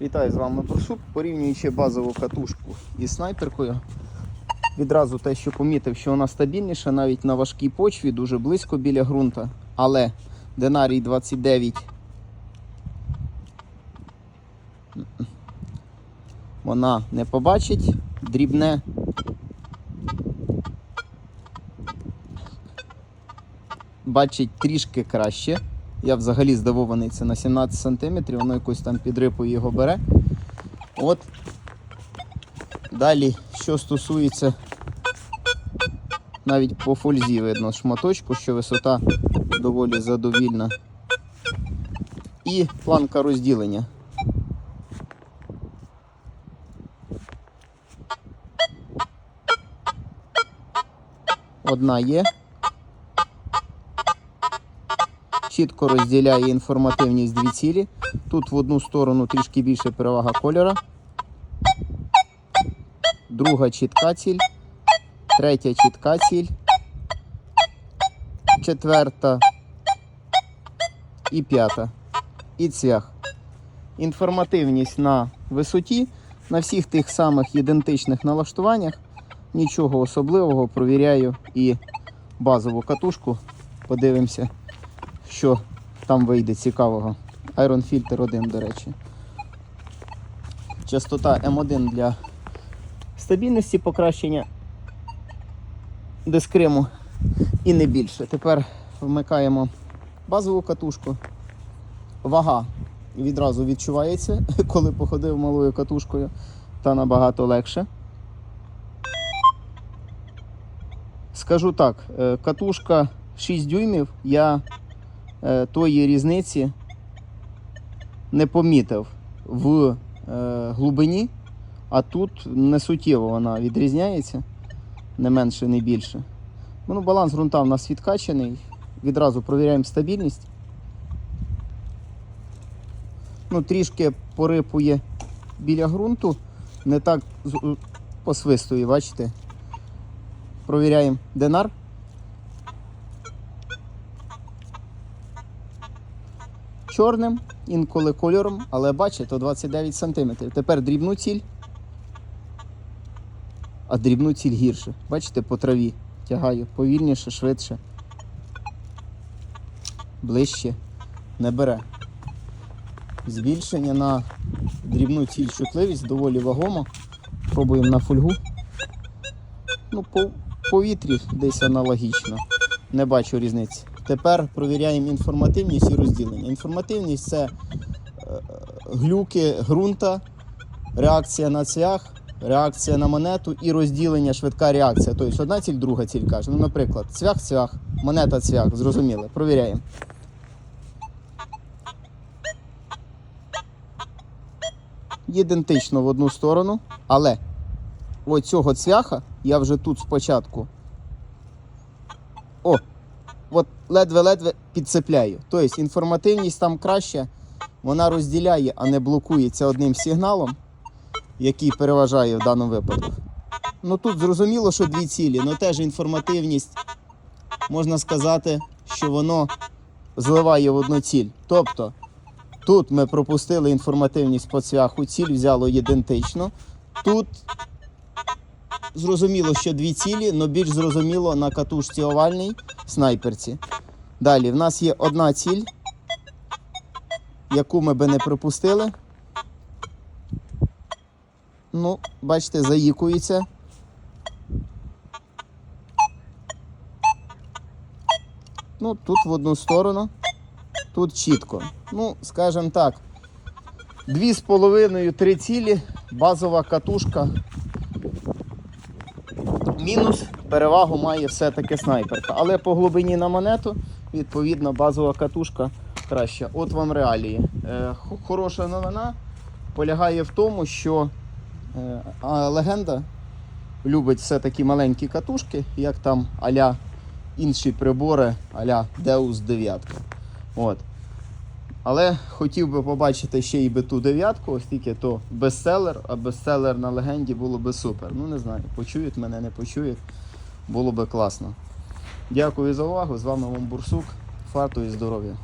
Вітаю з вами Борсук. Порівнюючи базову катушку із снайперкою. Відразу те, що помітив, що вона стабільніша навіть на важкій почві, дуже близько біля ґрунта. Але Денарій 29 вона не побачить дрібне. Бачить трішки краще. Я взагалі здивований, це на 17 см, воно якось там під рипою його бере. От далі, що стосується навіть по фользі видно шматочку, що висота доволі задовільна. І планка розділення. Одна є. Чітко розділяє інформативність дві цілі. Тут в одну сторону трішки більше перевага кольора. Друга чітка ціль. Третя чітка ціль. Четверта і п'ята. І цвях. Інформативність на висоті. На всіх тих самих ідентичних налаштуваннях. Нічого особливого. Провіряю і базову катушку. Подивимося що там вийде цікавого. Filter 1, до речі. Частота М1 для стабільності покращення дискриму і не більше. Тепер вмикаємо базову катушку. Вага відразу відчувається, коли походив малою катушкою, та набагато легше. Скажу так, е, катушка 6 дюймів я тої різниці не помітив в е, глибині, а тут не суттєво вона відрізняється, не менше, не більше. Ну, баланс ґрунта у нас відкачаний. Відразу провіряємо стабільність. Ну, трішки порипує біля ґрунту, не так посвистує, бачите. Провіряємо динар. Чорним, інколи кольором, але бачите, 29 см. Тепер дрібну ціль. А дрібну ціль гірше. Бачите, по траві тягаю повільніше, швидше. Ближче не бере. Збільшення на дрібну ціль чутливість доволі вагомо. Пробуємо на фольгу. Ну, по повітрі десь аналогічно. Не бачу різниці. Тепер провіряємо інформативність і розділення. Інформативність це е, глюки ґрунта, реакція на цвях, реакція на монету і розділення, швидка реакція. Тобто одна ціль, друга ціль каже. Ну, наприклад, цвях, цвях, монета, цвях. Зрозуміли. Провіряємо. Ідентично в одну сторону, але оцього цвяха я вже тут спочатку. От ледве-ледве підцепляю. Тобто інформативність там краща, вона розділяє, а не блокується одним сигналом, який переважає в даному випадку. Ну тут зрозуміло, що дві цілі, але теж інформативність, можна сказати, що воно зливає в одну ціль. Тобто тут ми пропустили інформативність по цвяху, ціль взяло ідентично. Тут зрозуміло, що дві цілі, але більш зрозуміло на катушці овальній снайперці. Далі в нас є одна ціль, яку ми би не пропустили. Ну, бачите, заїкується. Ну, тут в одну сторону, тут чітко. Ну, скажімо так, дві з половиною три цілі, базова катушка. Мінус перевагу має все-таки снайперка. Але по глибині на монету, відповідно, базова катушка краща. От вам реалії. Е, хороша новина полягає в тому, що е, легенда любить все-таки маленькі катушки, як там аля інші прибори, аля Deus 9. От. Але хотів би побачити ще й би ту дев'ятку, оскільки то бестселер, а бестселер на легенді було би супер. Ну не знаю, почують мене, не почують. Було би класно. Дякую за увагу. З вами Бурсук. Фарту і здоров'я.